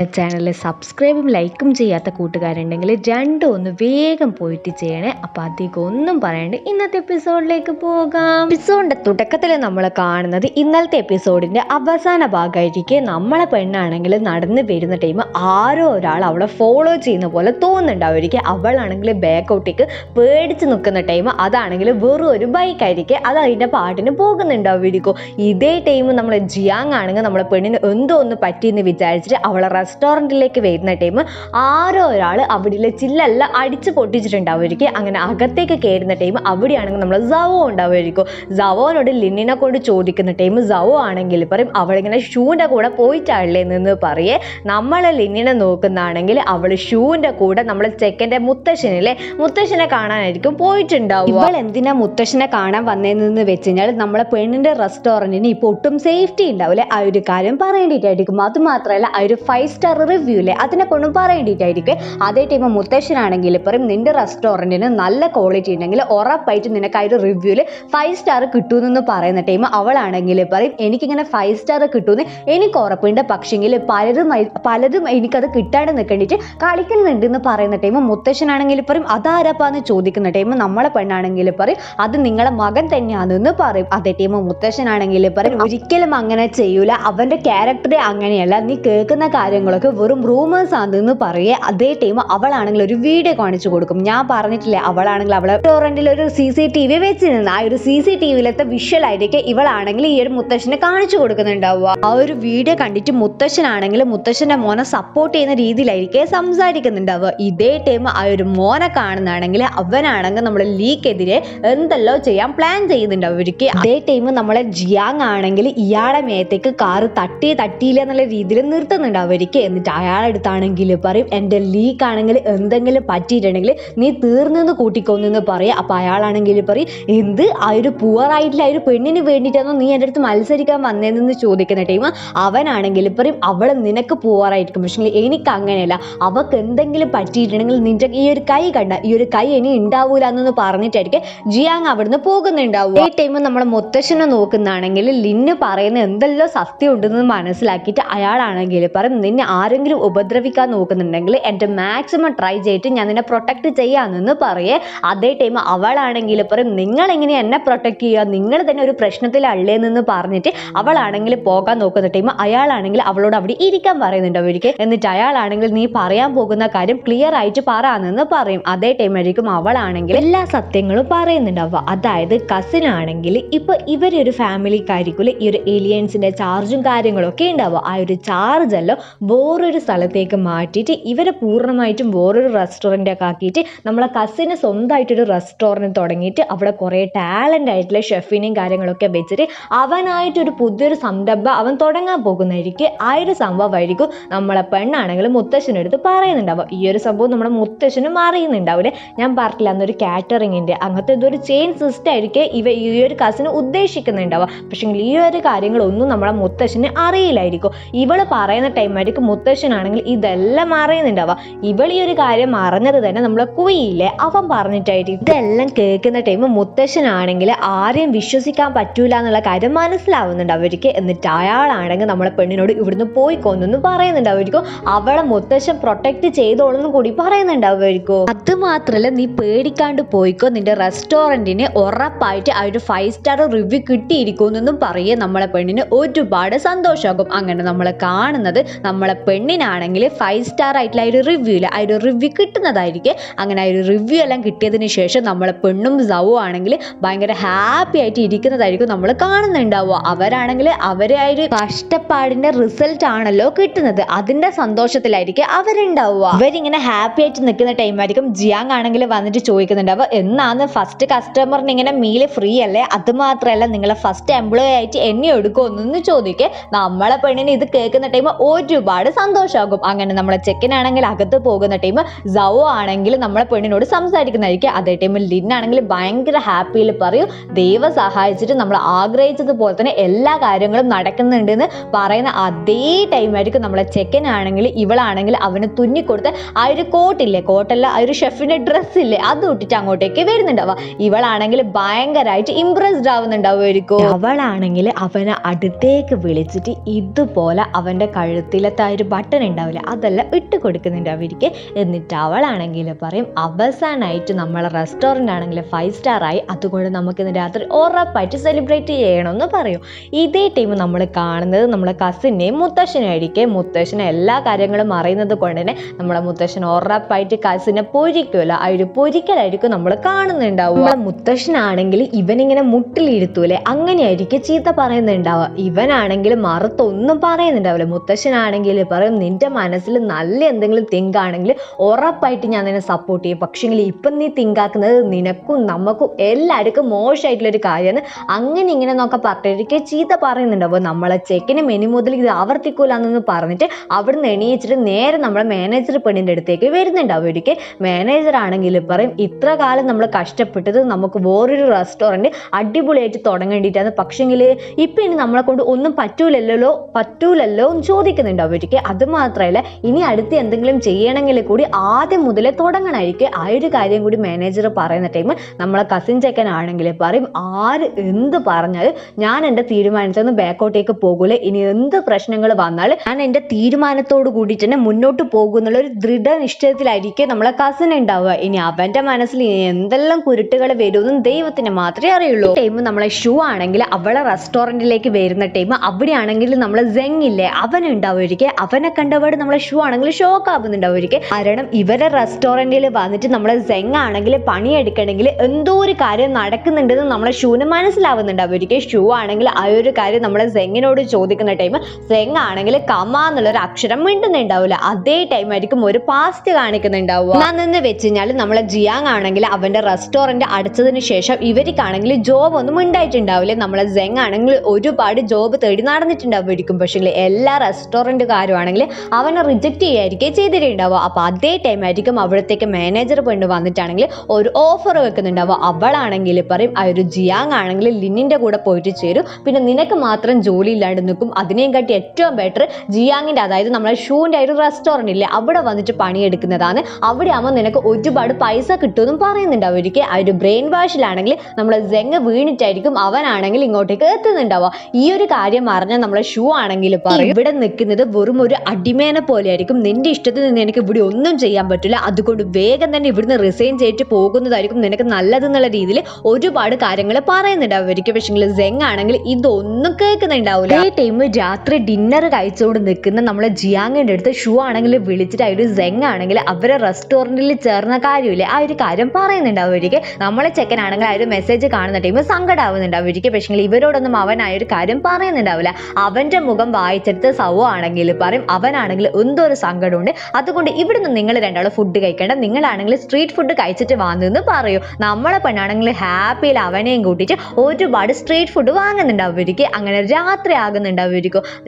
Channel സബ്സ്ക്രൈബും ലൈക്കും ചെയ്യാത്ത കൂട്ടുകാരുണ്ടെങ്കിൽ രണ്ടും ഒന്ന് വേഗം പോയിട്ട് ചെയ്യണേ. അപ്പൊ അധികം ഒന്നും പറയണ്ട. ഇന്നത്തെ എപ്പിസോഡിലേക്ക് പോകാം. എപ്പിസോഡിന്റെ തുടക്കത്തിൽ നമ്മൾ കാണുന്നത് ഇന്നലത്തെ എപ്പിസോഡിന്റെ അവസാന ഭാഗമായിരിക്കും നമ്മളെ പെണ്ണാണെങ്കിൽ നടന്ന് വരുന്ന ടൈം ആരോ ഒരാൾ അവളെ ഫോളോ ചെയ്യുന്ന പോലെ തോന്നുന്നുണ്ടാവുമായിരിക്കും. അവളാണെങ്കിൽ ബാക്ക് ഔട്ടേക്ക് പേടിച്ച് നിൽക്കുന്ന ടൈം അതാണെങ്കിൽ വെറും ഒരു ബൈക്കായിരിക്കും അത് അതിന്റെ പാട്ടിന് പോകുന്നുണ്ടാവുമായിരിക്കും. ഇതേ ടൈം നമ്മൾ ജിയാങ് ആണെങ്കിൽ നമ്മളെ പെണ്ണിന് എന്തോ ഒന്ന് പറ്റിയെന്ന് വിചാരിച്ചിട്ട് അവളെ റെസ്റ്റോറന്റിലേക്ക് വരുന്ന ടൈം ആരോ ഒരാൾ അവിടെയുള്ള ചില്ലെല്ലാം അടിച്ച് പൊട്ടിച്ചിട്ടുണ്ടാവുമായിരിക്കും. അങ്ങനെ അകത്തേക്ക് കയറുന്ന ടൈം അവിടെയാണെങ്കിൽ നമ്മൾ സവോ ഉണ്ടാവുമായിരിക്കും. സവോനോട് ലിന്നിനെ കൊണ്ട് ചോദിക്കുന്ന ടൈം സവോ ആണെങ്കിൽ പറയും അവളിങ്ങനെ ഷൂവിന്റെ കൂടെ പോയിട്ടാണല്ലേ നിന്ന് പറയേ? നമ്മൾ ലിന്നിനെ നോക്കുന്നതാണെങ്കിൽ അവൾ ഷൂവിന്റെ കൂടെ നമ്മൾ ചെക്കന്റെ മുത്തശ്ശനിലെ മുത്തശ്ശനെ കാണാനായിരിക്കും പോയിട്ടുണ്ടാവും ഇവൾ എന്തിനാ മുത്തശ്ശനെ കാണാൻ വന്നതെന്ന് വെച്ച് കഴിഞ്ഞാൽ നമ്മളെ പെണ്ണിന്റെ റെസ്റ്റോറന്റിന് ഇപ്പോൾ ഒട്ടും സേഫ്റ്റി ഉണ്ടാവില്ലേ. ആ ഒരു കാര്യം പറയേണ്ടിയിട്ടായിരിക്കും അതുമാത്രമല്ല ആ ഒരു ഫൈവ് സ്റ്റാർ റിവ്യൂ ഇല്ലേ അതിനെ കൊണ്ടും പറയേണ്ടിയിട്ടായിരിക്കും അതേ ടൈം മുത്തശ്ശനാണെങ്കിൽ പറയും നിന്റെ റെസ്റ്റോറന്റിന് നല്ല ക്വാളിറ്റി ഉണ്ടെങ്കിൽ ഉറപ്പായിട്ട് നിനക്ക് ആ ഒരു റിവ്യൂവിൽ ഫൈവ് സ്റ്റാർ കിട്ടുമെന്ന് പറയുന്ന ടൈം അവളാണെങ്കിൽ പറയും എനിക്കിങ്ങനെ ഫൈവ് സ്റ്റാർ കിട്ടുമെന്ന് എനിക്ക് ഉറപ്പുണ്ട്. പക്ഷേങ്കിൽ പലരും പലരും എനിക്കത് കിട്ടാണ്ട് നിൽക്കേണ്ടിട്ട് കളിക്കുന്നുണ്ട് എന്ന് പറയുന്ന ടൈം മുത്തശ്ശനാണെങ്കിൽ പറയും അതാരപ്പാന്ന് ചോദിക്കുന്ന ടൈം നമ്മളെ പെണ്ണാണെങ്കിൽ പറയും അത് നിങ്ങളെ മകൻ തന്നെയാണെന്ന് പറയും. അതേ ടൈം മുത്തശ്ശനാണെങ്കിൽ പറയും ഒരിക്കലും അങ്ങനെ ചെയ്യൂല. അവന്റെ ക്യാരക്ടറെ അങ്ങനെയല്ല. നീ കേൾക്കുന്ന കാര്യങ്ങളൊക്കെ വെറും റൂമേഴ്സ് ആണെന്ന് പറയേ അതേ ടൈം അവളാണെങ്കിൽ ഒരു വീഡിയോ കാണിച്ചു കൊടുക്കും. ഞാൻ പറഞ്ഞിട്ടില്ലേ അവളാണെങ്കിൽ അവളെ റെസ്റ്റോറന്റിൽ ഒരു സി സി ടി വി വെച്ചിരുന്നു ആ ഒരു സി സി ടി വിയിലത്തെ വിഷ്വൽ ആയിരിക്കും ഇവളാണെങ്കിൽ ഈ ഒരു മുത്തശ്ശനെ കാണിച്ചു കൊടുക്കുന്നുണ്ടാവുക. ആ ഒരു വീഡിയോ കണ്ടിട്ട് മുത്തശ്ശനാണെങ്കിൽ മുത്തശ്ശന്റെ മോനെ സപ്പോർട്ട് ചെയ്യുന്ന രീതിയിലായിരിക്കും സംസാരിക്കുന്നുണ്ടാവുക. ഇതേ ടൈം ആ ഒരു മോനെ കാണുന്നതാണെങ്കിൽ അവനാണെങ്കിൽ നമ്മുടെ ലീക്കെതിരെ എന്തെല്ലോ ചെയ്യാൻ പ്ലാൻ ചെയ്യുന്നുണ്ടാവും അവർക്ക് അതേ ടൈം നമ്മളെ ജിയാങ് ആണെങ്കിൽ ഇയാളെ മേത്തേക്ക് കാറ് തട്ടി തട്ടിയില്ല എന്നുള്ള രീതിയിൽ നിർത്തുന്നുണ്ടാവും അവർക്ക് എന്നിട്ട് അയാളെടുത്താണെങ്കിൽ പറയും എന്റെ ലീക്ക് ആണെങ്കിൽ എന്തെങ്കിലും പറ്റിയിട്ടുണ്ടെങ്കിൽ നീ തീർന്നെന്ന് കൂട്ടിക്കൊന്നെന്ന് പറയും. അപ്പോൾ അയാളാണെങ്കിൽ പറയും എന്ത്? ആ ഒരു പുവറായിട്ടില്ല ആ ഒരു പെണ്ണിന് വേണ്ടിയിട്ടാണോ നീ എന്റെ അടുത്ത് മത്സരിക്കാൻ വന്നതെന്ന് ചോദിക്കുന്ന ടൈം അവനാണെങ്കിൽ പറയും അവൾ നിനക്ക് പുവറായിരിക്കും പക്ഷേ എനിക്ക് അങ്ങനെയല്ല. അവൾക്ക് എന്തെങ്കിലും പറ്റിയിട്ടുണ്ടെങ്കിൽ നിന്റെ ഈ ഒരു കൈ കണ്ട ഈ ഒരു കൈ ഇനി ഉണ്ടാവൂല എന്നൊന്ന് പറഞ്ഞിട്ടായിരിക്കും ജിയാങ് അവിടുന്ന് പോകുന്നുണ്ടാവും ഈ ടൈം നമ്മളെ മുത്തശ്ശനെ നോക്കുന്നതാണെങ്കിൽ ലിന്ന് പറയുന്ന എന്തെല്ലാം സത്യം ഉണ്ടെന്ന് മനസ്സിലാക്കിയിട്ട് അയാളാണെങ്കിൽ പറയും നിന്നെ ആരെങ്കിലും ഉപദ്രവിക്കാൻ നോക്കുന്നുണ്ടെങ്കിൽ എന്റെ മാക്സിമം ട്രൈ ചെയ്തിട്ട് ഞാൻ നിന്നെ പ്രൊട്ടക്ട് ചെയ്യാമെന്ന് പറയേ. അതേ ടൈം അവളാണെങ്കിൽ പറയും നിങ്ങൾ എങ്ങനെ എന്നെ പ്രൊട്ടക്ട് ചെയ്യുക? നിങ്ങൾ തന്നെ ഒരു പ്രശ്നത്തിലല്ലേന്ന് പറഞ്ഞിട്ട് അവളാണെങ്കിൽ പോകാൻ നോക്കുന്ന ടൈം അയാളാണെങ്കിൽ അവളോട് അവിടെ ഇരിക്കാൻ പറയുന്നുണ്ട് അവർക്ക് എന്നിട്ട് അയാളാണെങ്കിൽ നീ പറയാൻ പോകുന്ന കാര്യം ക്ലിയർ ആയിട്ട് പറയാമെന്ന് പറയും. അതേ ടൈം ആയിരിക്കും അവളാണെങ്കിൽ എല്ലാ സത്യങ്ങളും പറയുന്നുണ്ടാവുക. അതായത് കസിൻ ആണെങ്കിൽ ഇപ്പൊ ഇവരൊരു ഫാമിലിക്കായിരിക്കും ഈ ഒരു ഏലിയൻസിന്റെ ചാർജും കാര്യങ്ങളും ഒക്കെ ഉണ്ടാവുക. ആ ഒരു ചാർജ് എല്ലാം വേറൊരു സ്ഥലത്തേക്ക് മാറ്റിയിട്ട് ഇവരെ പൂർണമായിട്ടും വേറൊരു റെസ്റ്റോറന്റ് ഒക്കെ ആക്കിയിട്ട് നമ്മളെ കസിന് സ്വന്തമായിട്ടൊരു റെസ്റ്റോറന്റ് തുടങ്ങിയിട്ട് അവിടെ കുറേ ടാലന്റ് ആയിട്ടുള്ള ഷെഫിനെയും കാര്യങ്ങളൊക്കെ വെച്ചിട്ട് അവനായിട്ടൊരു പുതിയൊരു സംരംഭം അവൻ തുടങ്ങാൻ പോകുന്നതായിരിക്കും. ആ ഒരു സംഭവമായിരിക്കും നമ്മളെ പെണ്ണാണെങ്കിലും മുത്തശ്ശനെടുത്ത് പറയുന്നുണ്ടാവുക. ഈ ഒരു സംഭവം നമ്മുടെ മുത്തശ്ശനും അറിയുന്നുണ്ടാവില്ലേ? ഞാൻ പറഞ്ഞില്ല അന്നൊരു കാറ്ററിങ്ങിന്റെ അങ്ങനത്തെ ഇതൊരു ചെയിൻ സിസ്റ്റം ആയിരിക്കും ഇവ ഈ ഒരു കസിന് ഉദ്ദേശിക്കുന്നുണ്ടാവുക. പക്ഷേ ഈ ഒരു കാര്യങ്ങളൊന്നും നമ്മളെ മുത്തശ്ശന് അറിയില്ലായിരിക്കും. ഇവൾ പറയുന്ന ടൈമായിരിക്കും മുത്തശ്ശനാണെങ്കിൽ ഇതെല്ലാം അറിയുന്നുണ്ടാവുക. ഇവൾ ഈ ഒരു കാര്യം അറിഞ്ഞത് തന്നെ നമ്മളെ കുയില്ലേ അവൻ പറഞ്ഞിട്ടായിരിക്കും ഇതെല്ലാം കേൾക്കുന്ന ടൈം മുത്തശ്ശനാണെങ്കിൽ ആരെയും വിശ്വസിക്കാൻ പറ്റൂല എന്നുള്ള കാര്യം മനസ്സിലാവുന്നുണ്ട് അവർക്ക്. എന്നിട്ട് അയാളാണെങ്കിൽ നമ്മളെ പെണ്ണിനോട് ഇവിടുന്ന് പോയി കൊന്നു പറയുന്നുണ്ട് അവർക്കും. അവളെ മുത്തശ്ശൻ പ്രൊട്ടക്ട് ചെയ്തോളെന്നും കൂടി പറയുന്നുണ്ട് അവർക്കും. അത് മാത്രല്ല നീ പേടിക്കാണ്ട് പോയിക്കോ. നിന്റെ റെസ്റ്റോറന്റിന് ഉറപ്പായിട്ട് ആ ഒരു ഫൈവ് സ്റ്റാർ റിവ്യൂ കിട്ടിയിരിക്കുമെന്നും പറയേ. നമ്മളെ പെണ്ണിന് ഒരുപാട് സന്തോഷമാകും. അങ്ങനെ നമ്മളെ കാണുന്നത് നമ്മളെ പെണ്ണിനാണെങ്കിൽ ഫൈവ് സ്റ്റാർ ആയിട്ടുള്ള ആ ഒരു റിവ്യൂൽ ആ ഒരു റിവ്യൂ കിട്ടുന്നതായിരിക്കും. അങ്ങനെ ആ ഒരു റിവ്യൂ എല്ലാം കിട്ടിയതിന് ശേഷം നമ്മളെ പെണ്ണും സവു ആണെങ്കിൽ ഭയങ്കര ഹാപ്പി ആയിട്ട് ഇരിക്കുന്നതായിരിക്കും നമ്മൾ കാണുന്നുണ്ടാവുക. അവരാണെങ്കിൽ അവരെ ആ ഒരു കഷ്ടപ്പാടിന്റെ റിസൾട്ട് ആണല്ലോ കിട്ടുന്നത്. അതിന്റെ സന്തോഷത്തിലായിരിക്കും അവരുണ്ടാവുക. അവരിങ്ങനെ ഹാപ്പി ആയിട്ട് നിൽക്കുന്ന ടൈമായിരിക്കും ജിയാങ് ആണെങ്കിൽ വന്നിട്ട് ചോദിക്കുന്നുണ്ടാവുക എന്നാണ് ഫസ്റ്റ് കസ്റ്റമറിന് ഇങ്ങനെ മീൽ ഫ്രീ അല്ലേ? അത് മാത്രമല്ല നിങ്ങളെ ഫസ്റ്റ് എംപ്ലോയി ആയിട്ട് എന്നെ എടുക്കുമെന്നൊന്ന് ചോദിക്കേ. നമ്മളെ പെണ്ണിന് ഇത് കേൾക്കുന്ന ടൈം ഒരുപാട് സന്തോഷമാകും. അങ്ങനെ നമ്മളെ ചെക്കനാണെങ്കിൽ അകത്ത് പോകുന്ന ടൈം സവോ ആണെങ്കിൽ നമ്മളെ പെണ്ണിനോട് സംസാരിക്കുന്നതായിരിക്കും. അതേ ടൈമിൽ ലിൻ ആണെങ്കിൽ ഭയങ്കര ഹാപ്പിയിൽ പറയും. ദൈവം സഹായിച്ചിട്ട് നമ്മൾ ആഗ്രഹിച്ചതുപോലെ തന്നെ എല്ലാ കാര്യങ്ങളും നടക്കുന്നുണ്ടെന്ന് പറയുന്ന അതേ ടൈമായിരിക്കും നമ്മളെ ചെക്കനാണെങ്കിൽ ഇവളാണെങ്കിൽ അവന് തുന്നിക്കൊടുത്ത് ആ ഒരു കോട്ടില്ലേ കോട്ടല്ല ആ ഒരു ഷെഫിന്റെ ഡ്രസ്സില്ലേ അത് ഇട്ടിട്ട് അങ്ങോട്ടേക്ക് വരുന്നുണ്ടാവുക. ഇവളാണെങ്കിൽ ഭയങ്കരമായിട്ട് ഇംപ്രസ്ഡ് ആവുന്നുണ്ടാവുമായിരിക്കും അവളാണെങ്കിൽ അവനെ അടുത്തേക്ക് വിളിച്ചിട്ട് ഇതുപോലെ അവന്റെ കഴുത്തിലത്തെ ആ ഒരു ബട്ടൺ ഉണ്ടാവില്ല. അതെല്ലാം ഇട്ട് കൊടുക്കുന്നുണ്ട് അവർക്ക് എന്നിട്ട് അവളാണെങ്കിൽ പറയും അവസാനമായിട്ട് നമ്മളെ റെസ്റ്റോറന്റ് ആണെങ്കിൽ ഫൈവ് സ്റ്റാർ ആയി. അതുകൊണ്ട് നമുക്ക് ഇന്ന് രാത്രി ഉറപ്പായിട്ട് സെലിബ്രേറ്റ് ചെയ്യണമെന്ന് പറയും. ഇതേ ടീം നമ്മൾ കാണുന്നത് നമ്മളെ കസിനെയും മുത്തശ്ശനെയും ആയിരിക്കും മുത്തശ്ശനെ എല്ലാ കാര്യങ്ങളും അറിയുന്നത് കൊണ്ട് തന്നെ നമ്മളെ മുത്തശ്ശൻ ഉറപ്പായിട്ട് കസിനെ പൊരിക്കുമല്ലോ. ആ ഒരു പൊരിക്കലായിരിക്കും നമ്മൾ കാണുന്നുണ്ടാവുക. നമ്മളെ മുത്തശ്ശനാണെങ്കിൽ ഇവനിങ്ങനെ മുട്ടിലിരുത്തൂലേ? അങ്ങനെയായിരിക്കും ചീത്ത പറയുന്നുണ്ടാവുക. ഇവനാണെങ്കിൽ മറുത്തൊന്നും പറയുന്നുണ്ടാവില്ല. മുത്തശ്ശനാണെങ്കിൽ പറയും നിന്റെ മനസ്സിൽ നല്ല എന്തെങ്കിലും തിങ്കാണെങ്കിൽ ഉറപ്പായിട്ട് ഞാൻ നിന്നെ സപ്പോർട്ട് ചെയ്യും. പക്ഷേങ്കിൽ ഇപ്പം നീ തിങ്കാക്കുന്നത് നിനക്കും നമുക്കും എല്ലാവർക്കും മോശമായിട്ടുള്ളൊരു കാര്യമാണ്. അങ്ങനെ ഇങ്ങനെ നോക്കാൻ പറഞ്ഞിരിക്കുക ചീത്ത പറയുന്നുണ്ട്. അപ്പോൾ നമ്മളെ ചെക്കിന് മെനി മുതൽ ഇത് ആവർത്തിക്കൂലെന്നൊന്ന് പറഞ്ഞിട്ട് അവിടുന്ന് എണീച്ചിട്ട് നേരെ നമ്മളെ മാനേജർ പെണ്ണിന്റെ അടുത്തേക്ക് വരുന്നുണ്ട്. അവർക്ക് മാനേജർ ആണെങ്കിൽ പറയും ഇത്ര കാലം നമ്മൾ കഷ്ടപ്പെട്ടത് നമുക്ക് വേറൊരു റെസ്റ്റോറന്റ് അടിപൊളിയായിട്ട് തുടങ്ങേണ്ടിയിട്ടാണ്. പക്ഷേങ്കിൽ ഇപ്പം ഇനി നമ്മളെ കൊണ്ട് ഒന്നും പറ്റൂലല്ലോ പറ്റൂലല്ലോ എന്ന് ചോദിക്കുന്നുണ്ട് അവർക്ക് അത് മാത്രമല്ല ഇനി അടുത്ത് എന്തെങ്കിലും ചെയ്യണമെങ്കിൽ കൂടി ആദ്യം മുതലേ തുടങ്ങണമായിരിക്കും ആ ഒരു കാര്യം കൂടി മാനേജർ പറയുന്ന ടൈം നമ്മളെ കസിൻ ചെക്കൻ ആണെങ്കിൽ പറയും ആര് എന്ത് പറഞ്ഞാലും ഞാൻ എന്റെ തീരുമാനത്തിൽ നിന്ന് ബാക്കോട്ടേക്ക് പോകൂല. ഇനി എന്ത് പ്രശ്നങ്ങൾ വന്നാലും ഞാൻ എന്റെ തീരുമാനത്തോട് കൂടി തന്നെ മുന്നോട്ട് പോകുന്നുള്ള ഒരു ദൃഢനിശ്ചയത്തിലായിരിക്കും നമ്മളെ കസിൻ ഉണ്ടാവുക. ഇനി അവന്റെ മനസ്സിൽ എന്തെല്ലാം കുരുട്ടുകൾ വരുമെന്നും ദൈവത്തിന് മാത്രമേ അറിയുള്ളൂ. ടൈം നമ്മളെ ഷൂ ആണെങ്കിൽ അവളെ റെസ്റ്റോറന്റിലേക്ക് വരുന്ന ടൈം അവിടെയാണെങ്കിൽ നമ്മളെ സെങ് ഇല്ലേ അവനുണ്ടാവുമായിരിക്കും അവനെ കണ്ടപാട് നമ്മളെ ഷൂ ആണെങ്കിൽ ഷോക്ക് ആവുന്നുണ്ടാവുമായിരിക്കും കാരണം ഇവരെ റെസ്റ്റോറന്റിൽ വന്നിട്ട് നമ്മളെ സെങ് ആണെങ്കിൽ പണിയെടുക്കണമെങ്കിൽ എന്തോ ഒരു കാര്യം നടക്കുന്നുണ്ടെന്ന് നമ്മളെ ഷൂന് മനസ്സിലാവുന്നുണ്ടാവുമായിരിക്കും ഷൂ ആണെങ്കിൽ ആ ഒരു കാര്യം നമ്മളെ സെങ്ങിനോട് ചോദിക്കുന്ന ടൈം സെങ് ആണെങ്കിൽ കമ എന്നുള്ളൊരു അക്ഷരം മിണ്ടുന്നുണ്ടാവില്ല. അതേ ടൈം ആയിരിക്കും ഒരു പാസ്റ്റ് കാണിക്കുന്നുണ്ടാവുക. നിന്ന് വെച്ച് കഴിഞ്ഞാൽ നമ്മളെ ജിയാങ് ആണെങ്കിൽ അവന്റെ റെസ്റ്റോറന്റ് അടച്ചതിന് ശേഷം ഇവർക്കാണെങ്കിൽ ജോബ് ഒന്നും ഉണ്ടായിട്ടുണ്ടാവില്ല നമ്മളെ സെങ് ആണെങ്കിൽ ഒരുപാട് ജോബ് തേടി നടന്നിട്ടുണ്ടാവുമായിരിക്കും പക്ഷേ എല്ലാ റെസ്റ്റോറന്റുകാരും ആണെങ്കിൽ അവനെ റിജക്റ്റ് ചെയ്യായിരിക്കും ചെയ്തിട്ടുണ്ടാവുക. അപ്പോൾ അതേ ടൈം ആയിരിക്കും അവിടത്തേക്ക് മാനേജർ പെണ്ണ് വന്നിട്ടാണെങ്കിൽ ഒരു ഓഫർ വെക്കുന്നുണ്ടാവുക. അവളാണെങ്കിൽ പറയും ആ ഒരു ജിയാങ് ആണെങ്കിൽ ലിന്നിന്റെ കൂടെ പോയിട്ട് ചേരും. പിന്നെ നിനക്ക് മാത്രം ജോലി ഇല്ലാണ്ട് നിൽക്കും. അതിനെയും കാട്ടി ഏറ്റവും ബെറ്റർ ജിയാങ്ങിന്റെ അതായത് നമ്മളെ ഷൂവിന്റെ ഒരു റെസ്റ്റോറന്റ് ഇല്ലേ അവിടെ വന്നിട്ട് പണിയെടുക്കുന്നതാണ്. അവിടെ ആകുമ്പോൾ നിനക്ക് ഒരുപാട് പൈസ കിട്ടുമെന്നും പറയുന്നുണ്ട് അവർക്ക് ആ ഒരു ബ്രെയിൻ വാഷിലാണെങ്കിൽ നമ്മൾ ജെങ് വീണിട്ടായിരിക്കും അവനാണെങ്കിൽ ഇങ്ങോട്ടേക്ക് എത്തുന്നുണ്ടാവുക. ഈ ഒരു കാര്യം അറിഞ്ഞാൽ നമ്മളെ ഷൂ ആണെങ്കിൽ പറയും ഇവിടെ നിൽക്കുന്നത് വെറും ഒരു അടിമേനെ പോലെ ആയിരിക്കും നിന്റെ ഇഷ്ടത്തിൽ നിന്ന് എനിക്ക് ഇവിടെ ഒന്നും ചെയ്യാൻ പറ്റില്ല. അതുകൊണ്ട് വേഗം തന്നെ ഇവിടുന്ന് റിസൈൻ ചെയ്തിട്ട് പോകുന്നതായിരിക്കും നിനക്ക് നല്ലതെന്നുള്ള രീതിയിൽ ഒരുപാട് കാര്യങ്ങൾ പറയുന്നുണ്ട് അവർക്ക് പക്ഷേ സെങ് ആണെങ്കിൽ ഇതൊന്നും കേൾക്കുന്നുണ്ടാവില്ല. ഈ ടൈം രാത്രി ഡിന്നർ കഴിച്ചുകൊണ്ട് നിൽക്കുന്ന നമ്മളെ ജിയാങ്ങിന്റെ അടുത്ത് ഷൂ ആണെങ്കിൽ വിളിച്ചിട്ട് ആ ഒരു സെങ് ആണെങ്കിൽ അവരെ റെസ്റ്റോറന്റിൽ ചേർന്ന കാര്യമില്ല. ആ ഒരു കാര്യം പറയുന്നുണ്ട് അവർക്ക് നമ്മളെ ചെക്കനാണെങ്കിൽ ആ ഒരു മെസ്സേജ് കാണുന്ന ടൈം സങ്കടമാവുന്നുണ്ട് അവർക്ക് പക്ഷേ ഇവരോടൊന്നും അവൻ ആ ഒരു കാര്യം പറയുന്നുണ്ടാവില്ല. അവന്റെ മുഖം വായിച്ചെടുത്ത് സൗ ആണെങ്കിൽ പറയും. അവനാണെങ്കിൽ എന്തോ ഒരു സങ്കടമുണ്ട്. അതുകൊണ്ട് ഇവിടുന്ന് നിങ്ങൾ രണ്ടാളും ഫുഡ് കഴിക്കേണ്ട. നിങ്ങളാണെങ്കിൽ സ്ട്രീറ്റ് ഫുഡ് കഴിച്ചിട്ട് വന്നെന്ന് പറയൂ. നമ്മളെ പെണ്ണാണെങ്കിൽ ഹാപ്പിയിൽ അവനെയും കൂട്ടിയിട്ട് ഒരുപാട് സ്ട്രീറ്റ് ഫുഡ് വാങ്ങുന്നുണ്ട് അവർക്ക്. അങ്ങനെ രാത്രി ആകുന്നുണ്ട്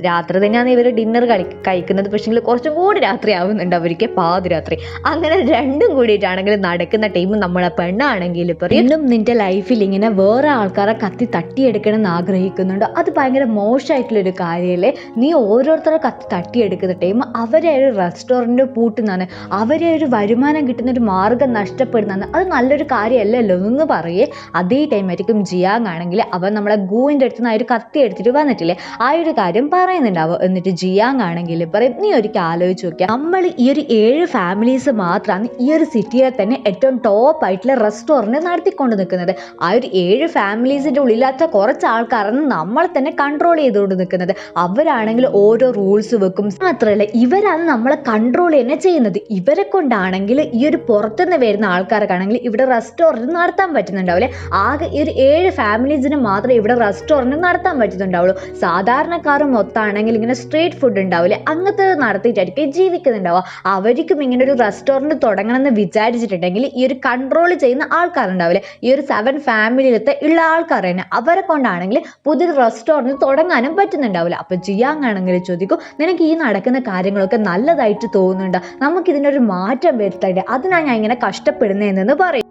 രാത്രി തന്നെയാണ് ഇവർ ഡിന്നർ കളി കഴിക്കുന്നത്. പക്ഷേ കുറച്ചും കൂടി രാത്രി ആവുന്നുണ്ട് അവർക്ക്. പാതിരാത്രി അങ്ങനെ രണ്ടും കൂടിയിട്ടാണെങ്കിൽ നടക്കുന്ന ടൈം നമ്മളെ പെണ്ണാണെങ്കിൽ പറയും. ഇന്നും നിന്റെ ലൈഫിൽ ഇങ്ങനെ വേറെ ആൾക്കാരെ കത്തി തട്ടിയെടുക്കണം എന്ന് ആഗ്രഹിക്കുന്നുണ്ടോ. അത് ഭയങ്കര മോശമായിട്ടുള്ളൊരു കാര്യമല്ലേ? നീ ഓരോരുത്തരെ കത്തി തട്ടിയെടുക്കുന്ന ടൈം അവരെ ഒരു റെസ്റ്റോറന്റ് പൂട്ടുന്നതാണ്. അവരെ ഒരു വരുമാനം കിട്ടുന്ന ഒരു മാർഗം നഷ്ടപ്പെടുന്നതാണ്. അത് നല്ലൊരു കാര്യമല്ലല്ലോ എന്ന് പറയേ. അതേ ടൈമായിരിക്കും ജിയാങ് ആണെങ്കിൽ അവൻ നമ്മളെ ഗൂവിന്റെ അടുത്ത് നിന്ന് ആ ഒരു കത്തി എടുത്തിട്ട് വന്നിട്ടില്ലേ? ആ ഒരു കാര്യം പറയുന്നുണ്ടാവും. എന്നിട്ട് ജിയാങ് ആണെങ്കിൽ പറയും നീ ഒരിക്കൽ ആലോചിച്ച് നോക്കിയാൽ നമ്മൾ ഈ ഒരു ഏഴ് ഫാമിലീസ് മാത്രമാണ് ഈ ഒരു സിറ്റിയെ തന്നെ ഏറ്റവും ടോപ്പ് ആയിട്ടുള്ള റെസ്റ്റോറന്റ് നടത്തിക്കൊണ്ട് നിൽക്കുന്നത്. ആ ഒരു ഏഴ് ഫാമിലീസിന്റെ ഉള്ളിലാത്ത കുറച്ച് ആൾക്കാരാണ് നമ്മൾ തന്നെ കൺട്രോൾ ചെയ്തുകൊണ്ട് നിൽക്കുന്നത്. അവരാണെങ്കിൽ ഓരോ റൂൾസ് വെക്കും. മാത്രമല്ല ഇവരാണ് നമ്മളെ കൺട്രോൾ തന്നെ ചെയ്യുന്നത്. ഇവരെ കൊണ്ടാണെങ്കിൽ ഈ ഒരു പുറത്തുനിന്ന് വരുന്ന ആൾക്കാർക്കാണെങ്കിൽ ഇവിടെ റെസ്റ്റോറന്റ് നടത്താൻ പറ്റുന്നുണ്ടാവില്ലേ. ആകെ ഈ ഒരു ഏഴ് ഫാമിലീസിന് മാത്രമേ ഇവിടെ റെസ്റ്റോറന്റ് നടത്താൻ പറ്റുന്നുണ്ടാവുള്ളൂ. സാധാരണക്കാർ മൊത്തമാണെങ്കിൽ ഇങ്ങനെ സ്ട്രീറ്റ് ഫുഡ് ഉണ്ടാവില്ലേ. അങ്ങനത്തെ നടത്തിയിട്ടായിരിക്കും ജീവിക്കുന്നുണ്ടാവുക. അവർക്കും ഇങ്ങനെ ഒരു റെസ്റ്റോറന്റ് തുടങ്ങണം എന്ന് വിചാരിച്ചിട്ടുണ്ടെങ്കിൽ ഈ ഒരു കൺട്രോൾ ചെയ്യുന്ന ആൾക്കാരുണ്ടാവില്ലേ. ഈ ഒരു സെവൻ ഫാമിലിയിലത്തെ ഉള്ള ആൾക്കാർ തന്നെ. അവരെ കൊണ്ടാണെങ്കിൽ പുതിയൊരു റെസ്റ്റോറന്റ് തുടങ്ങാനും പറ്റുന്നുണ്ടാവില്ല. അപ്പോൾ ജിയാങ് ആണെങ്കിൽ ചോദിക്കും നിനക്ക് ഈ നടക്കുന്ന കാര്യങ്ങളൊക്കെ നല്ലതായിട്ട് തോന്നുന്നുണ്ട്. നമുക്ക് ഇതിനൊരു മാറ്റം വരുത്തണ്ടേ അതിനാണ് ഞാൻ ഇങ്ങനെ കഷ്ടപ്പെടുന്നതെന്ന് പറയും.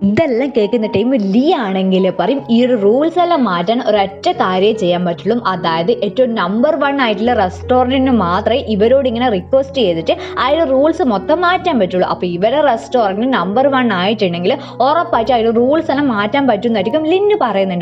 ഇതെല്ലാം കേൾക്കുന്ന ടൈം ലീ ആണെങ്കിൽ പറയും ഈ ഒരു റൂൾസ് എല്ലാം മാറ്റാൻ ഒരൊറ്റ കാര്യം ചെയ്യാൻ പറ്റുള്ളൂ. അതായത് ഏറ്റവും നമ്പർ വൺ ആയിട്ടുള്ള റെസ്റ്റോറന്റിന് മാത്രമേ ഇവരോട് ഇങ്ങനെ റിക്വസ്റ്റ് ചെയ്തിട്ട് ആ ഒരു റൂൾസ് മൊത്തം മാറ്റാൻ പറ്റുള്ളൂ. അപ്പോൾ ഇവരെ റെസ്റ്റോറന്റ് നമ്പർ വൺ ആയിട്ടുണ്ടെങ്കിൽ ഉറപ്പായിട്ട് അതിൽ റൂൾസ് എല്ലാം മാറ്റാൻ പറ്റുന്നതായിരിക്കും ലിന്നു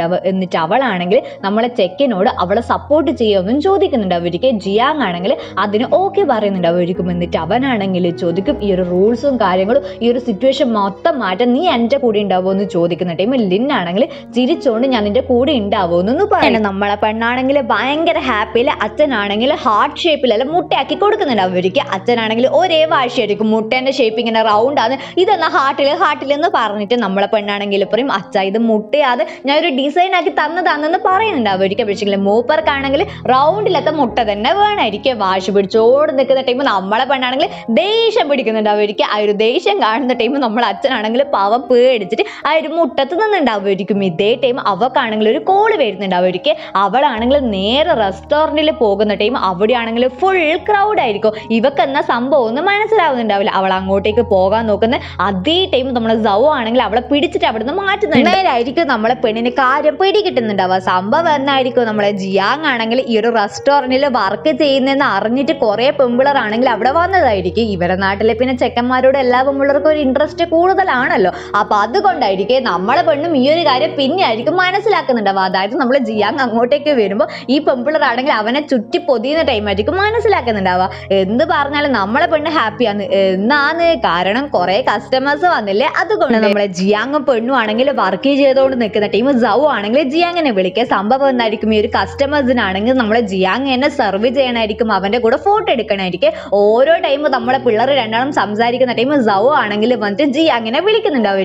അവ എന്നിട്ട് അവളാണെങ്കിൽ നമ്മളെ ചെക്കിനോട് അവളെ സപ്പോർട്ട് ചെയ്യുമെന്നും ചോദിക്കുന്നുണ്ട്. അവർക്ക് ജിയാങ് ആണെങ്കിൽ അതിന് ഓക്കെ പറയുന്നുണ്ട് അവരിക്കും. എന്നിട്ട് അവനാണെങ്കിൽ ചോദിക്കും ഈ ഒരു റൂൾസും കാര്യങ്ങളും ഈ ഒരു സിറ്റുവേഷൻ മൊത്തം മാറ്റാൻ നീ എന്റെ കൂടെ ഉണ്ടാവുമോ എന്ന് ചോദിക്കുന്ന ടൈം ആണെങ്കിൽ ചിരിച്ചോണ്ട് ഞാൻ നിന്റെ കൂടെ ഉണ്ടാവുമോ എന്ന് പറയണം നമ്മളെ പെണ്ണാണെങ്കിൽ ഭയങ്കര ഹാപ്പിയിൽ അച്ഛനാണെങ്കിൽ ഹാർട്ട് ഷേപ്പിലല്ല മുട്ടയാക്കി കൊടുക്കുന്നുണ്ട്. അവർക്ക് അച്ഛനാണെങ്കിൽ ഒരേ വാഴ്ചയായിരിക്കും മുട്ടേന്റെ ഷേപ്പ് ഇങ്ങനെ റൗണ്ട് ആണ്. ഇതെന്നാ ഹാർട്ടിൽ ഹാർട്ടിൽ എന്ന് പറഞ്ഞിട്ട് നമ്മളെ പെണ്ണാണെങ്കിൽ പറയും അച്ഛ ഇത് മുട്ടയാത്. ഞാൻ ഒരു ഡിസൈൻ ആക്കി തന്നതാണെന്ന് പറയുന്നുണ്ട്. അവർക്ക് പക്ഷേ മൂപ്പർക്കാണെങ്കിൽ റൗണ്ടിലത്തെ മുട്ട തന്നെ വേണമായിരിക്കും വാശി പിടിച്ചോട് നിൽക്കുന്ന ടൈം നമ്മളെ പെണ്ണാണെങ്കിൽ ദേഷ്യം പിടിക്കുന്നുണ്ട്. അവർക്ക് ആ ഒരു ദേഷ്യം കാണുന്ന ടൈം നമ്മളെ അച്ഛനാണെങ്കിൽ പാവം പേടിച്ചിട്ട് ആ ഒരു മുട്ടത്ത് നിന്നുണ്ടാവുമായിരിക്കും. ഇതേ ടൈം അവക്കാണെങ്കിൽ ഒരു കോൾ വരുന്നുണ്ടാവുമായിരിക്കും അവളാണെങ്കിൽ നേരെ റെസ്റ്റോറന്റിൽ പോകുന്ന ടൈം അവിടെയാണെങ്കിൽ ഫുൾ ക്രൗഡ് ആയിരിക്കും. ഇവക്ക് എന്ന സംഭവം ഒന്നും മനസ്സിലാവുന്നുണ്ടാവില്ല. അവൾ അങ്ങോട്ടേക്ക് പോകാൻ നോക്കുന്ന അതേ ടൈം നമ്മളെ സൗ ആണെങ്കിൽ അവളെ പിടിച്ചിട്ട് അവിടുന്ന് മാറ്റുന്നുണ്ട്. നേരായിരിക്കും നമ്മളെ പെണ്ണിന് കാര്യം പിടി കിട്ടുന്നുണ്ടാവുക സംഭവം എന്നായിരിക്കും നമ്മളെ ജിയാങ് ആണെങ്കിൽ ഈ ഒരു റെസ്റ്റോറന്റിൽ വർക്ക് ചെയ്യുന്നതെന്ന് അറിഞ്ഞിട്ട് കുറേ പെമ്പിളറാണെങ്കിൽ അവിടെ വന്നതായിരിക്കും. ഇവരുടെ നാട്ടിലെ പിന്നെ ചെക്കന്മാരോട് എല്ലാ പെമ്പിളർക്കും ഒരു ഇൻട്രസ്റ്റ് കൂടുതലാണല്ലോ. അപ്പൊ അതുകൊണ്ടായിരിക്കും നമ്മളെ പെണ്ണും ഈ ഒരു കാര്യം പിന്നെ ആയിരിക്കും മനസ്സിലാക്കുന്നുണ്ടാവുക അതായത് നമ്മൾ ജിയാങ് അങ്ങോട്ടേക്ക് വരുമ്പോൾ ഈ പെമ്പിളറാണെങ്കിൽ അവനെ ചുറ്റി പൊതിയുന്ന ടൈം ആയിരിക്കും മനസ്സിലാക്കുന്നുണ്ടാവുക എന്ത് പറഞ്ഞാലും നമ്മളെ പെണ്ണ് ഹാപ്പിയാണ് എന്നാന്ന് കാരണം കുറെ കസ്റ്റമേഴ്സ് വന്നില്ലേ? അതുകൊണ്ട് നമ്മളെ ജിയാങ്ങും പെണ്ണും ആണെങ്കിൽ വർക്ക് ചെയ്തുകൊണ്ട് നിൽക്കുന്ന ടീം സൗ ആണെങ്കിൽ ജിയാങ്ങിനെ വിളിക്കുക. സംഭവം എന്തായിരിക്കും? ഈ ഒരു കസ്റ്റമേഴ്സിനാണെങ്കിൽ നമ്മളെ ജിയാങ് എന്നെ സെർവ് ചെയ്യണമായിരിക്കും അവന്റെ കൂടെ ഫോട്ടോ എടുക്കണമായിരിക്കും ഓരോ ടൈം നമ്മളെ പിള്ളേർ രണ്ടാളും സംസാരിക്കുന്ന ടൈം സൗ ആണെങ്കിൽ വന്നിട്ട് ജിയാങ്ങിനെ വിളിക്കുന്നുണ്ടാവും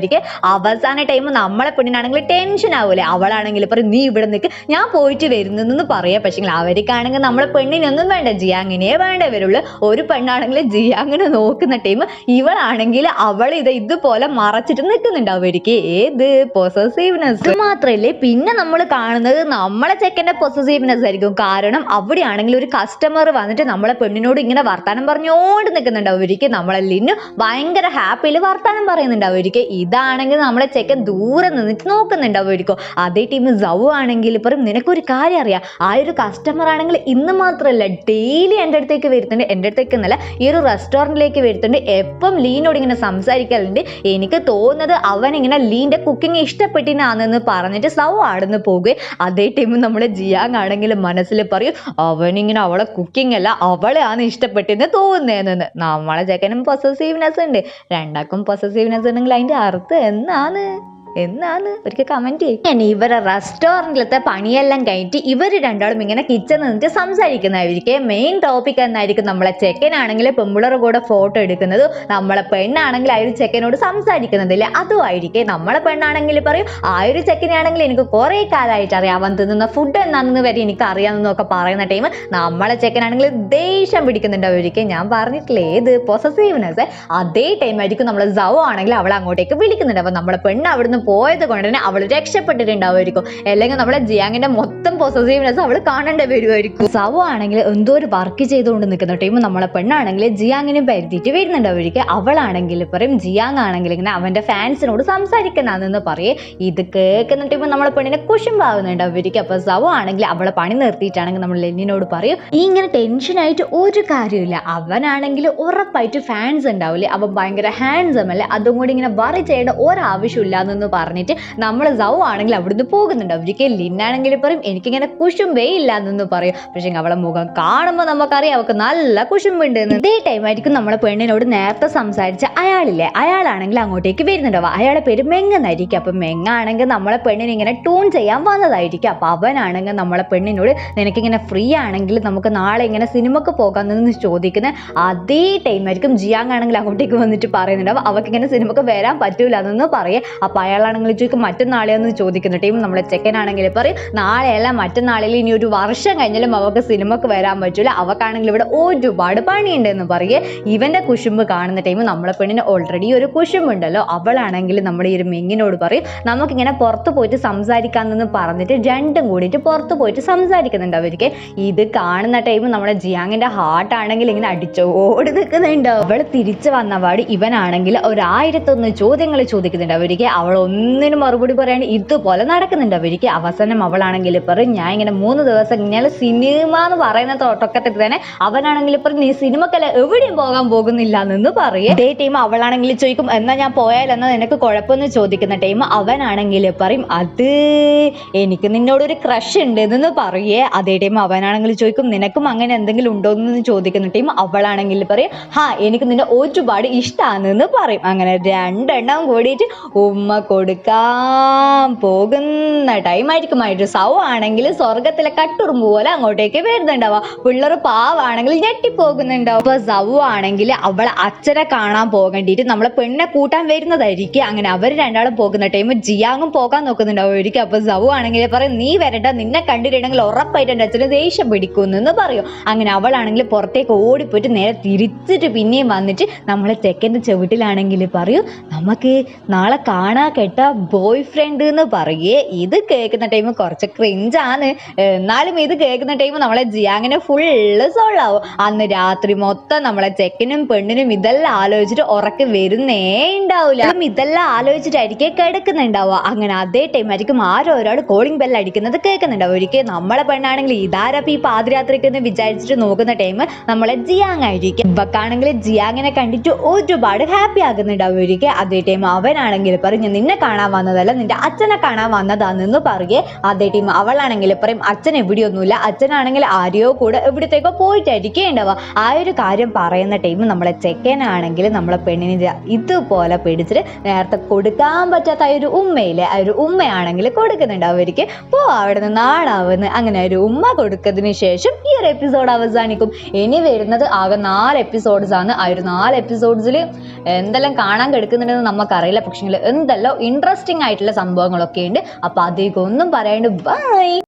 അവസാന ടൈം നമ്മളെ പെണ്ണിനാണെങ്കിൽ ടെൻഷൻ ആവൂലേ. അവളാണെങ്കിൽ പറയും നീ ഇവിടെ നിൽക്ക് ഞാൻ പോയിട്ട് വരുന്നെന്ന് പറയാം. പക്ഷേ അവർക്കാണെങ്കിൽ നമ്മളെ പെണ്ണിനൊന്നും വേണ്ട. ജിയാങ്ങിനെ വേണ്ട വരുള്ളൂ. ഒരു പെണ്ണാണെങ്കിൽ ജിയാങ്ങിനെ നോക്കുന്ന ടൈം ഇവളാണെങ്കിൽ അവൾ ഇത് ഇതുപോലെ മറച്ചിട്ട് നിൽക്കുന്നുണ്ട് അവർക്ക് ഏത് പൊസസീവ്നെസ് മാത്രമല്ലേ പിന്നെ നമ്മൾ കാണുന്നത് നമ്മളെ ചെക്കന്റെ പൊസസീവ്നെസ് ആയിരിക്കും. കാരണം അവിടെയാണെങ്കിൽ ഒരു കസ്റ്റമർ വന്നിട്ട് നമ്മളെ പെണ്ണിനോട് ഇങ്ങനെ വർത്താനം പറഞ്ഞോണ്ട് നിൽക്കുന്നുണ്ട് അവർക്ക് നമ്മളെ ലിന്നു ഭയങ്കര ഹാപ്പിയിൽ വർത്താനം പറയുന്നുണ്ട് അവർക്ക് ഇതാണെങ്കിൽ നമ്മളെ ചെക്കൻ ദൂരെ നിന്നിട്ട് നോക്കുന്നുണ്ടാവുമായിരിക്കും അതേ ടീം സൗ ആണെങ്കിൽ പറയും നിനക്കൊരു കാര്യം അറിയാം. ആ ഒരു കസ്റ്റമർ ആണെങ്കിൽ ഇന്ന് മാത്രമല്ല ഡെയിലി എന്റെ അടുത്തേക്ക് വരുന്നുണ്ട്. എന്റെ അടുത്തേക്ക് എന്നല്ല ഈ ഒരു റെസ്റ്റോറന്റിലേക്ക് വരുത്തുണ്ട് എപ്പം ലീനോട് ഇങ്ങനെ സംസാരിക്കലുണ്ട്? എനിക്ക് തോന്നുന്നത് അവൻ ഇങ്ങനെ ലീന്റെ കുക്കിംഗ് ഇഷ്ടപ്പെട്ടിനാണെന്ന് പറഞ്ഞിട്ട് സൗ ആടുന്ന് പോകുകയും അതേ ടൈം നമ്മളെ ജിയാങ് ആണെങ്കിൽ മനസ്സിൽ പറയും അവനിങ്ങനെ അവളെ കുക്കിംഗ് അല്ല അവളെ ആണ് ഇഷ്ടപ്പെട്ടെന്ന് തോന്നുന്നതെന്ന് നമ്മളെ ചെക്കനും പൊസസീവ്നെസ് ഉണ്ട്. രണ്ടാക്കും പൊസസീവ്നെസ് ഉണ്ടെങ്കിൽ അതിന്റെ അർത്ഥം എന്നാണ്? എന്നാന്ന് ഒരിക്കൽ കമന്റ് ചെയ്യും ഇവരെ റെസ്റ്റോറന്റിലത്തെ പണിയെല്ലാം കഴിഞ്ഞിട്ട് ഇവർ രണ്ടാളും ഇങ്ങനെ കിച്ചണിൽ നിന്നിട്ട് സംസാരിക്കുന്നതായിരിക്കും. മെയിൻ ടോപ്പിക് എന്നായിരിക്കും നമ്മളെ ചെക്കനാണെങ്കിൽ പെമ്പിളർ കൂടെ ഫോട്ടോ എടുക്കുന്നത്. നമ്മളെ പെണ്ണാണെങ്കിൽ ആ ഒരു ചെക്കനോട് സംസാരിക്കുന്നതില്ലേ അതുമായിരിക്കും. നമ്മളെ പെണ്ണാണെങ്കിൽ പറയും ആ ഒരു ചെക്കനാണെങ്കിൽ എനിക്ക് കുറേ കാലമായിട്ട് അറിയാം. അവൻ തിന്നുന്ന ഫുഡ് എന്നാണെന്ന് വരെ എനിക്ക് അറിയാമെന്നൊക്കെ പറയുന്ന ടൈം നമ്മളെ ചെക്കനാണെങ്കിൽ ദേഷ്യം പിടിക്കുന്നുണ്ട് അവർക്ക് ഞാൻ പറഞ്ഞിട്ടില്ലേ ഏത് പൊസസീവ്നെസ് അതേ ടൈം ആയിരിക്കും നമ്മൾ സൗ ആണെങ്കിൽ അവളെ അങ്ങോട്ടേക്ക് വിളിക്കുന്നുണ്ട്. അപ്പൊ നമ്മളെ പെണ്ണ് അവിടുന്ന് പോയത് കൊണ്ട് തന്നെ അവൾ രക്ഷപ്പെട്ടിട്ടുണ്ടാവുമായിരിക്കും. അല്ലെങ്കിൽ നമ്മുടെ ജിയാങ്ങിന്റെ മൊത്തം പൊസസീവ്നെസ് അവൾ കാണേണ്ടി വരുമായിരിക്കും. സവ ആണെങ്കിൽ എന്തോ ഒരു വർക്ക് ചെയ്തുകൊണ്ട് നിൽക്കുന്ന ടീം നമ്മളെ പെണ്ണാണെങ്കിൽ ജിയാങ്ങിനെ പരുത്തിയിട്ട് വരുന്നുണ്ടാവുമായിരിക്കും. അവളാണെങ്കിൽ പറയും ജിയാങ് ആണെങ്കിൽ ഇങ്ങനെ അവന്റെ ഫാൻസിനോട് സംസാരിക്കുന്നതെന്ന് പറയേ. ഇത് കേൾക്കുന്ന ടൈം നമ്മളെ പെണ്ണിനെ കുശുമ്പാവുന്നുണ്ട് അവർക്ക് അപ്പൊ സവ ആണെങ്കിൽ അവളെ പണി നിർത്തിയിട്ടാണെങ്കിൽ നമ്മൾ ലെന്നിനോട് പറയും ഈ ഇങ്ങനെ ടെൻഷനായിട്ട് ഒരു കാര്യമില്ല അവനാണെങ്കിൽ ഉറപ്പായിട്ട് ഫാൻസ് ഉണ്ടാവില്ലേ? അവൻ ഭയങ്കര ഹാൻഡ്സം അല്ലേ? അതും കൂടി ഇങ്ങനെ വറി ചെയ്യേണ്ട ഒരാവശ്യമില്ല എന്നൊന്ന് പറഞ്ഞിട്ട് നമ്മൾ സൗ ആണെങ്കിൽ അവിടുന്ന് പോകുന്നുണ്ട്. അവർക്ക് ലിന്നാണെങ്കിൽ പറയും എനിക്കിങ്ങനെ കുശുമ്പേ ഇല്ല എന്നൊന്ന് പറയും. പക്ഷേ അവളെ മുഖം കാണുമ്പോൾ നമുക്കറിയാം അവൾക്ക് നല്ല കുശുമ്പുണ്ട് എന്ന് ഇതേ ടൈം ആയിരിക്കും നമ്മളെ പെണ്ണിനോട് നേരത്തെ സംസാരിച്ച അയാളില്ലേ? അയാളാണെങ്കിൽ അങ്ങോട്ടേക്ക് വരുന്നുണ്ടാവുക അയാളെ പേര് മെങ്ങെന്നായിരിക്കും. അപ്പം മെങ്ങാണെങ്കിൽ നമ്മളെ പെണ്ണിനെ ഇങ്ങനെ ടൂൺ ചെയ്യാൻ വന്നതായിരിക്കും. അപ്പം അവനാണെങ്കിൽ നമ്മളെ പെണ്ണിനോട് നിനക്കിങ്ങനെ ഫ്രീ ആണെങ്കിൽ നമുക്ക് നാളെ ഇങ്ങനെ സിനിമക്ക് പോകാമെന്ന് ചോദിക്കുന്ന? അതേ ടൈം ആയിരിക്കും ജിയാങ് ആണെങ്കിൽ അങ്ങോട്ടേക്ക് വന്നിട്ട് പറയുന്നുണ്ടാവും. അവൾക്ക് ഇങ്ങനെ സിനിമക്ക് വരാൻ പറ്റൂല എന്നൊന്ന് പറയേ. അപ്പം അയാൾ അയാളാണെങ്കിൽ ചോദിക്കും മറ്റന്നാളെയൊന്ന് ചോദിക്കുന്ന. ടീം നമ്മളെ ചെക്കനാണെങ്കിൽ പറയും നാളെയല്ല മറ്റന്നാളിൽ ഇനി ഒരു വർഷം കഴിഞ്ഞാലും അവൾക്ക് സിനിമക്ക് വരാൻ പറ്റില്ല അവക്കാണെങ്കിൽ ഇവിടെ ഒരുപാട് പണിയുണ്ടെന്ന് പറയുക ഇവന്റെ കുശുമ്പ് കാണുന്ന ടൈം നമ്മളെ പെണ്ണിന് ഓൾറെഡി ഒരു കുശുമ്പുണ്ടല്ലോ. അവളാണെങ്കിൽ നമ്മുടെ ഈ ഒരു മെങ്ങിനോട് പറയും നമുക്കിങ്ങനെ പുറത്ത് പോയിട്ട് സംസാരിക്കാമെന്ന് പറഞ്ഞിട്ട് രണ്ടും കൂടിയിട്ട് പുറത്ത് പോയിട്ട് സംസാരിക്കുന്നുണ്ട് അവർക്ക്. ഇത് കാണുന്ന ടൈം നമ്മുടെ ജിയാങ്ങിന്റെ ഹാർട്ട് ആണെങ്കിൽ ഇങ്ങനെ അടിച്ചോടി നിൽക്കുന്നുണ്ട്. അവൾ തിരിച്ചു വന്നപാട് ഇവനാണെങ്കിൽ ഒരായിരത്തൊന്ന് ചോദ്യങ്ങൾ ചോദിക്കുന്നുണ്ട് അവർക്ക്. അവൾ ഒന്നിനും മറുപടി പറയാണ് ഇതുപോലെ നടക്കുന്നുണ്ട്. അവർക്ക് അവസാനം അവളാണെങ്കിൽ പറയും ഞാൻ ഇങ്ങനെ മൂന്ന് ദിവസം കഴിഞ്ഞാൽ സിനിമ എന്ന് പറയുന്ന തുടക്കത്തിൽ തന്നെ അവനാണെങ്കിൽ പറയും നീ സിനിമക്കല്ല എവിടെയും പോകാൻ പോകുന്നില്ല എന്ന് പറയും. ഇതേ ടൈം അവളാണെങ്കിൽ ചോദിക്കും എന്നാ ഞാൻ പോയാൽ എന്നാ നിനക്ക് കുഴപ്പമെന്ന് ചോദിക്കുന്ന ടൈം അവനാണെങ്കിൽ പറയും അത് എനിക്ക് നിന്നോട് ഒരു ക്രഷ് ഉണ്ട് എന്ന് പറയേ. അതേ ടൈം അവനാണെങ്കിൽ ചോദിക്കും നിനക്കും അങ്ങനെ എന്തെങ്കിലും ഉണ്ടോ എന്ന് ചോദിക്കുന്ന ടൈം അവളാണെങ്കിൽ പറയും ഹാ എനിക്ക് നിന്നെ ഒരുപാട് ഇഷ്ടമാണെന്ന് പറയും. അങ്ങനെ രണ്ടെണ്ണം കൂടിയിട്ട് ഉമ്മ കൊടുക്കാൻ പോകുന്ന ടൈം ആയിരിക്കുമായിട്ട് സൗ ആണെങ്കിൽ സ്വർഗത്തിലെ കട്ടുറുമ്പ് പോലെ അങ്ങോട്ടേക്ക് വരുന്നുണ്ടാവുക. പിള്ളേർ പാവാണെങ്കിൽ ഞെട്ടിപ്പോകുന്നുണ്ടാവും. അപ്പൊ സൗ ആണെങ്കിൽ അവളെ അച്ഛനെ കാണാൻ പോകേണ്ടിയിട്ട് നമ്മളെ പെണ്ണെ കൂട്ടാൻ വരുന്നതായിരിക്കും. അങ്ങനെ അവർ രണ്ടാളും പോകുന്ന ടൈം ജിയാങ്ങും പോകാൻ നോക്കുന്നുണ്ടാവും. ഒരിക്കൽ അപ്പൊ സൗ ആണെങ്കിൽ പറയും നീ വരണ്ട. നിന്നെ കണ്ടിട്ടുണ്ടെങ്കിൽ ഉറപ്പായിട്ട് എന്റെ അച്ഛന് ദേഷ്യം എന്ന് പറയും. അങ്ങനെ അവളാണെങ്കിൽ പുറത്തേക്ക് ഓടിപ്പോയിട്ട് നേരെ തിരിച്ചിട്ട് പിന്നെയും വന്നിട്ട് നമ്മളെ ചെക്കന്റെ ചുവട്ടിലാണെങ്കിൽ പറയൂ നമുക്ക് നാളെ കാണാ കേട്ട ബോയ് ഫ്രണ്ട് എന്ന് പറയേ ഇത് കേൾക്കുന്ന ടൈം കുറച്ച് ക്രിഞ്ചാണ് എന്നാലും ഇത് കേൾക്കുന്ന ടൈം നമ്മളെ ജിയാങ്ങിനെ ഫുള്ള് സോളാവും അന്ന് രാത്രി മൊത്തം നമ്മളെ ചെക്കനും പെണ്ണിനും ഇതെല്ലാം ആലോചിച്ചിട്ട് ഉറക്ക് വരുന്നേ ഉണ്ടാവില്ല ഇതെല്ലാം ആലോചിച്ചിട്ടായിരിക്കും കിടക്കുന്നുണ്ടാവുക. അങ്ങനെ അതേ ടൈം ആയിരിക്കും ആരോ ഒരാൾ കോളിംഗ് ബെൽ അടിക്കുന്നത് കേൾക്കുന്നുണ്ടാവും ഒരിക്കൽ നമ്മളെ പെണ്ണാണെങ്കിൽ ഇതാരപ്പം ഈ പാതിരാത്രിക്ക് എന്ന് വിചാരിച്ചിട്ട് നോക്കുന്ന ടൈം നമ്മളെ ജിയാങ് ആയിരിക്കും. ഇവക്കാണെങ്കിൽ ജിയാങ്ങിനെ കണ്ടിട്ട് ഒരുപാട് ഹാപ്പി ആകുന്നുണ്ടാവും ഒരിക്കൽ അതേ ടൈം അവനാണെങ്കിൽ പറഞ്ഞു നിന്നെ കാണാൻ വന്നതല്ല നിന്റെ അച്ഛനെ കാണാൻ വന്നതാണെന്ന് പറയെ. അതേ ടീം അവളാണെങ്കിൽ പറയും അച്ഛൻ എവിടെയൊന്നുമില്ല. അച്ഛനാണെങ്കിൽ ആരെയോ കൂടെ എവിടത്തേക്കോ പോയിട്ടായിരിക്കേണ്ടവ ആ ഒരു കാര്യം പറയുന്ന ടൈം നമ്മളെ ചെക്കനാണെങ്കിൽ നമ്മളെ പെണ്ണിനെ ഇതുപോലെ പിടിച്ചിട്ട് നേരത്തെ കൊടുക്കാൻ പറ്റാത്ത ആ ഒരു ഉമ്മയിലെ ആ ഒരു ഉമ്മയാണെങ്കിൽ കൊടുക്കുന്നുണ്ട് അവർക്ക്. പോ അവിടെ നിന്ന് നാടാവുന്നു അങ്ങനെ ഒരു ഉമ്മ കൊടുക്കുന്നതിന് ശേഷം ഈ ഒരു എപ്പിസോഡ് അവസാനിക്കും. ഇനി വരുന്നത് ആകെ നാല് എപ്പിസോഡ്സ് ആണ്. ആ ഒരു നാല് എപ്പിസോഡ്സിൽ എന്തെല്ലാം കാണാൻ കിടക്കുന്നുണ്ടെന്ന് നമുക്കറിയില്ല. പക്ഷേ എന്തെല്ലാം ഇൻട്രസ്റ്റിംഗ് ആയിട്ടുള്ള സംഭവങ്ങളൊക്കെ ഉണ്ട് അപ്പൊ അധികം ഒന്നും പറയാണ്ട് ബൈ